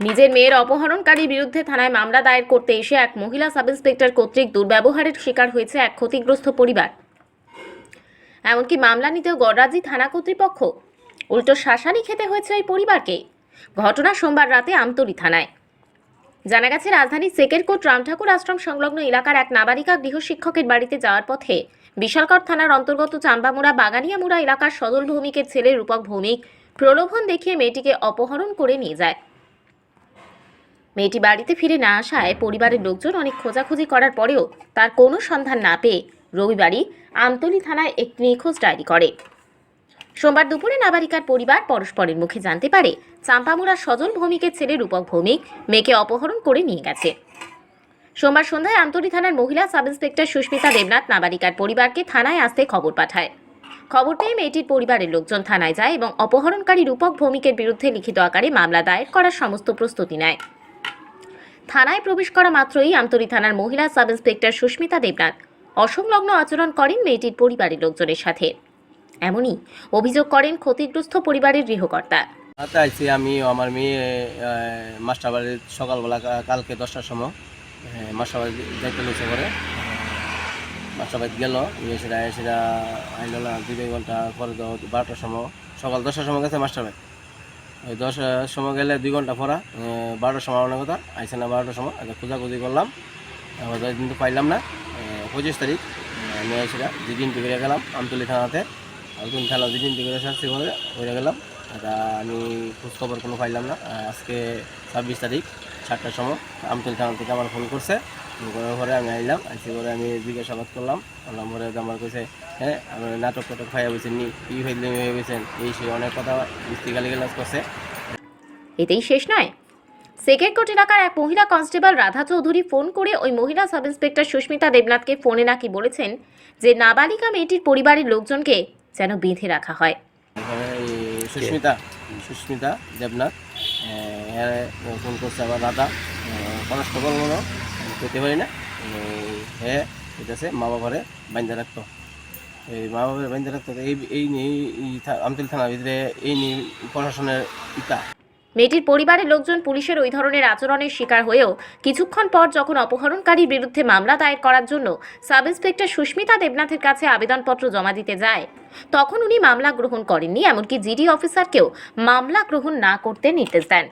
নিজের মেয়ের অপহরণকারীর বিরুদ্ধে থানায় মামলা দায়ের করতে এসে এক মহিলা সাব ইন্সপেক্টর কর্তৃক দুর্ব্যবহারের শিকার হয়েছে এক ক্ষতিগ্রস্ত পরিবার। এমনকি মামলা নিতেও গড়রাজি থানা কর্তৃপক্ষ উল্টো শাসানি খেতে হয়েছে ওই পরিবারকে। ঘটনা সোমবার রাতে আমতলী থানায়। জানা গেছে রাজধানীর সেকেরকোট রামঠাকুর আশ্রম সংলগ্ন এলাকার এক নাবালিকা গৃহশিক্ষকের বাড়িতে যাওয়ার পথে বিশালগড় থানার অন্তর্গত চাম্বামুড়া বাগানিয়ামুড়া এলাকার সদল ভৌমিকের ছেলে রূপক ভৌমিক প্রলোভন দেখিয়ে মেয়েটিকে অপহরণ করে নিয়ে যায়। মেয়েটি বাড়িতে ফিরে না আসায় পরিবারের লোকজন অনেক খোঁজাখুঁজি করার পরেও তার কোনো সন্ধান না পেয়ে রবিবারই আমতলী থানায় একটি নিখোঁজ ডায়েরি করে। সোমবার দুপুরে নাবালিকার পরিবার পরস্পরের মুখে জানতে পারে চাম্পামুড়ার সজল ভৌমিকের ছেলে রূপক ভৌমিক মেয়েকে অপহরণ করে নিয়ে গেছে। সোমবার সন্ধ্যায় আমতলী থানার মহিলা সাব ইন্সপেক্টর সুস্মিতা দেবনাথ নাবালিকার পরিবারকে থানায় আসতে খবর পাঠায়। খবর পেয়ে মেয়েটির পরিবারের লোকজন থানায় যায় এবং অপহরণকারী রূপক ভৌমিকের বিরুদ্ধে লিখিত আকারে মামলা দায়ের করার সমস্ত প্রস্তুতি নেয়। থানায় প্রবেশ করা মাত্রই আমতলী থানার মহিলা সাব ইন্সপেক্টর সুস্মিতা দেবনাথ অসংলগ্ন আচরণ করেন মেয়েটির পরিবারের লোকজনের সাথে। এমনই অভিযোগ করেন ক্ষতিগ্রস্ত পরিবারের গৃহকর্তা। আইছি আমি আমার মেয়ে মাস্টার বাড়ির সকালবেলা কালকে দশটার সময় মাস্টার বাড়ি যাইতে লইছে পরে মাস্টার বাড়ি গেল সেটা সেটা আইলো না দুই ঘণ্টা পরে বারোটার সময়, সকাল দশটার সময় গেছে মাস্টার বাড়ি। ওই দশটার সময় গেলে দুই ঘণ্টা পরা বারোটার সময় আমার কথা, আইসে না বারোটার সময়, আগে খোঁজাখুঁজি করলাম এবার কিন্তু পাইলাম না পঁচিশ তারিখ নিয়ে আমি আইসিরা দুই দিন টিকে গেলাম, আমতলি থানাতে, আমতলি থানা দুই দিন টিকে সার্চি করে হয়ে গেলাম, এটা আমি খোঁজখবর কোনো পাইলাম না, আজকে ছাব্বিশ তারিখ, সাতটার সময়, আমতলি থানা থেকে আমার ফোন করছে করার পরে আমি আইলাম আইসি করে আমি জিজ্ঞাসাবাদ করলাম। করলাম তো আমার কইছে হ্যাঁ আমার নাটক টাটক খাইয়া বলছেন নি কি হয়ে গেছেন এই সে অনেক কথা মিস্ত্রি গালি গালাজ করছে। এতেই শেষ নয়। সেকেরকোট এলাকার এক মহিলা কনস্টেবল রাধা চৌধুরী ফোন করে ওই মহিলা সাব ইন্সপেক্টর সুস্মিতা দেবনাথকে ফোনে নাকি বলেছেন যে নাবালিকা মেয়েটির পরিবারের লোকজনকে যেন বেঁধে রাখা হয়। সুস্মিতা সুস্মিতা দেবনাথ ফোন করছে আবার রাধা। কনস্টেবল আমি পেতে পারি না। হ্যাঁ এটা আছে মা বাবারে বান্ধা রাখতো। এই মা বাবার বান্ধা রাখতো, এই এই নিয়ে থানার ভিতরে এই নিয়ে প্রশাসনের ইতা মেয়েটির পরিবারের লোকজন পুলিশের ওই ধরনের আচরণের শিকার হয়েও কিছুক্ষণ পর যখন অপহরণকারীর বিরুদ্ধে মামলা দায়ের করার জন্য সাব ইন্সপেক্টর সুস্মিতা দেবনাথের কাছে আবেদনপত্র জমা দিতে যায়, তখন উনি মামলা গ্রহণ করেননি, এমনকি জিডি অফিসারকেও মামলা গ্রহণ না করতে নির্দেশ দেন।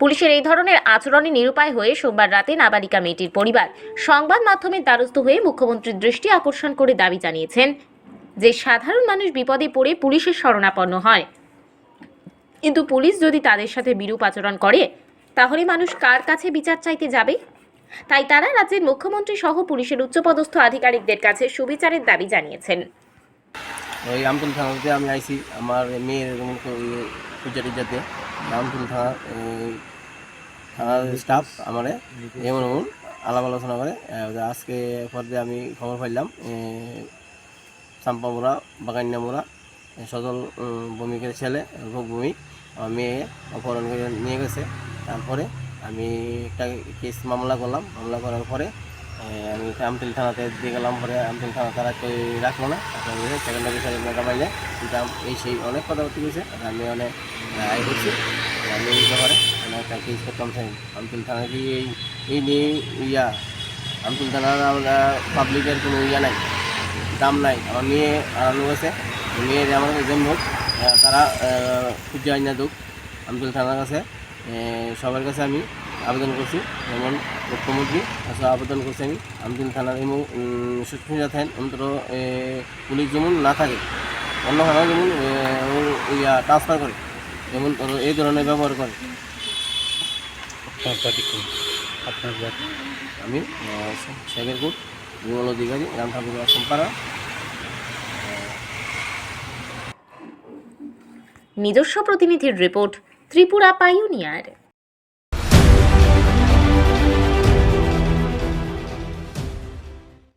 পুলিশের এই ধরনের আচরণে নিরুপায় হয়ে সোমবার রাতে নাবালিকা মেয়েটির পরিবার সংবাদ মাধ্যমের দ্বারস্থ হয়ে মুখ্যমন্ত্রীর দৃষ্টি আকর্ষণ করে দাবি জানিয়েছেন যে সাধারণ মানুষ বিপদে পড়ে পুলিশের শরণাপন্ন হয়। কিন্তু পুলিশ যদি তাদের সাথে বিরূপ আচরণ করে, তাহলে মানুষ কার কাছে বিচার চাইতে যাবে? তাই তারা রাজ্যের মুখ্যমন্ত্রী সহ পুলিশের উচ্চপদস্থ আধিকারিকদের কাছে সুবিচারের দাবি জানিয়েছেন। ওই আমি আইছি, আমার মেয়ের পূজা আমতলী থানা থানার স্টাফ আমারে এমন এমন আলাপ আলোচনা করে আজকে পর্বে আমি খবর পাইলাম চাম্পামোড়া বাগানিয়ামোড়া সজল উম, ভূমিকের ছেলে রূপক ভূমি আমার মেয়ে অপহরণ করে নিয়ে গেছে। তারপরে আমি একটা কেস মামলা করলাম মামলা করার পরে আমি আমতলি থানাতে দিয়ে গেলাম পরে আমতিল থানা তারা কেউ রাখল না সেকেন্ডারি সাহেব পাইলে কিন্তু এই সেই অনেক কথা বলতে গেছে আমি অনেক আয় করছি আমি এই ব্যাপারে আমি একটা কেস করতাম চাই আমতলি থানা কি এই এই নিয়ে ইয়া, আমতলি থানার আমরা পাবলিকের কোনো ইয়া নাই, দাম নাই। আমার মেয়ে আড়ানো গেছে মেয়ের আমার একজন হোক তারা পূজা আইনা দুক আমতলি থানার কাছে সবার কাছে আমি আবেদন করছি, যেমন মুখ্যমন্ত্রী কাছে আবেদন করছি আমি। আমতলি থানার এই সুস্মিতা থাকেন, অন্তত পুলিশ যেমন না থাকে, অন্য থানা যেমন ইয়া, ট্রান্সফার করে। যেমন এই ধরনের ব্যবহার করে। আপনার বাড়ি আপনার বাড়ি আমি শেখেরপুর বিমল অধিকারী রাম ঠাকুর আসনপাড়া নিজস্ব প্রতিনিধির রিপোর্ট ত্রিপুরা পাইওনিয়ার